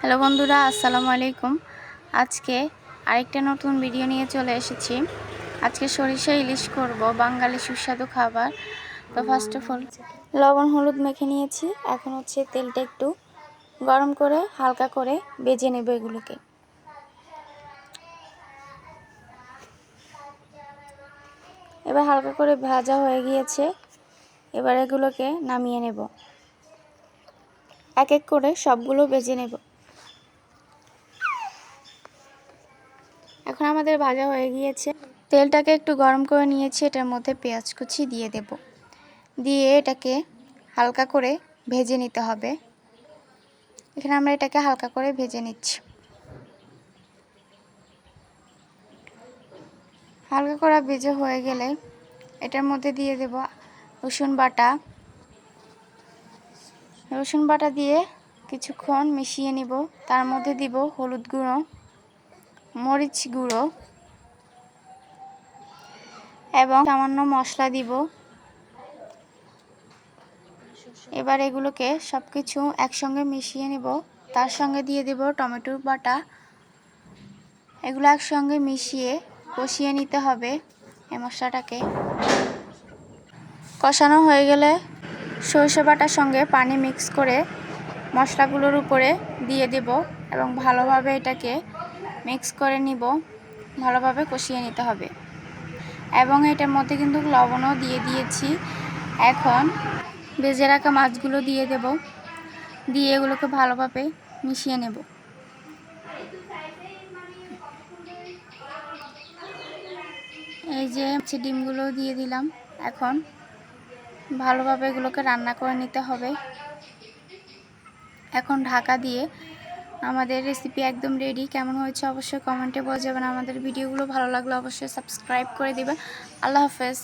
Hello বন্ধুরা, আসসালামু আলাইকুম। আজকে আরেকটা নতুন ভিডিও নিয়ে চলে এসেছি। আজকে সরিষা ইলিশ করব, বাঙালি সুস্বাদু খাবার। তো ফার্স্ট অফ অল লবণ, হলুদ মেখে নিয়েছি। এখন হচ্ছে তেলটা একটু গরম করে হালকা করে বেজে নেব এগুলোকে। এবার হালকা করে ভাজা হয়ে গিয়েছে। এবার এগুলোকে নামিয়ে নেব। এক এক করে সবগুলো বেজে নেব। এখন আমাদের ভাজা হয়ে গিয়েছে। তেলটাকে একটু গরম করে নিয়েছি, এটার মধ্যে পেঁয়াজ কুচি দিয়ে দেব। দিয়ে এটাকে হালকা করে ভেজে নিতে হবে। এখানে আমরা এটাকে হালকা করে ভেজে নিচ্ছি। হালকা করা ভেজে হয়ে গেলে এটার মধ্যে দিয়ে দেব রসুন বাটা। রসুন বাটা দিয়ে কিছুক্ষণ মিশিয়ে নিব। তার মধ্যে দিব হলুদ গুঁড়ো। মরিচ গুঁড়ো এবং সামান্য মশলা দিব। এবার এগুলোকে সব কিছু একসঙ্গে মিশিয়ে নেব। তার সঙ্গে দিয়ে দেব টমেটোর বাটা। এগুলো একসঙ্গে মিশিয়ে কষিয়ে নিতে হবে এই মশলাটাকে। কষানো হয়ে গেলে সরষে বাটার সঙ্গে পানি মিক্স করে মশলাগুলোর উপরে দিয়ে দেব এবং ভালোভাবে এটাকে মিক্স করে নিব। ভালোভাবে কষিয়ে নিতে হবে। এবং এটার মধ্যে কিন্তু লবণও দিয়ে দিয়েছি। এখন ভেজে রাখা মাছগুলো দিয়ে দেব। দিয়ে এগুলোকে ভালোভাবে মিশিয়ে নেব। এই যে ডিমগুলো দিয়ে দিলাম। এখন ভালোভাবে এগুলোকে রান্না করে নিতে হবে। এখন ঢাকা দিয়ে আমাদের রেসিপি একদম রেডি কেমন হয়েছে অবশ্যই কমেন্টে বলে যাবেন। আমাদের ভিডিওগুলো ভালো লাগলে অবশ্যই সাবস্ক্রাইব করে দেবেন। আল্লাহ হাফেজ।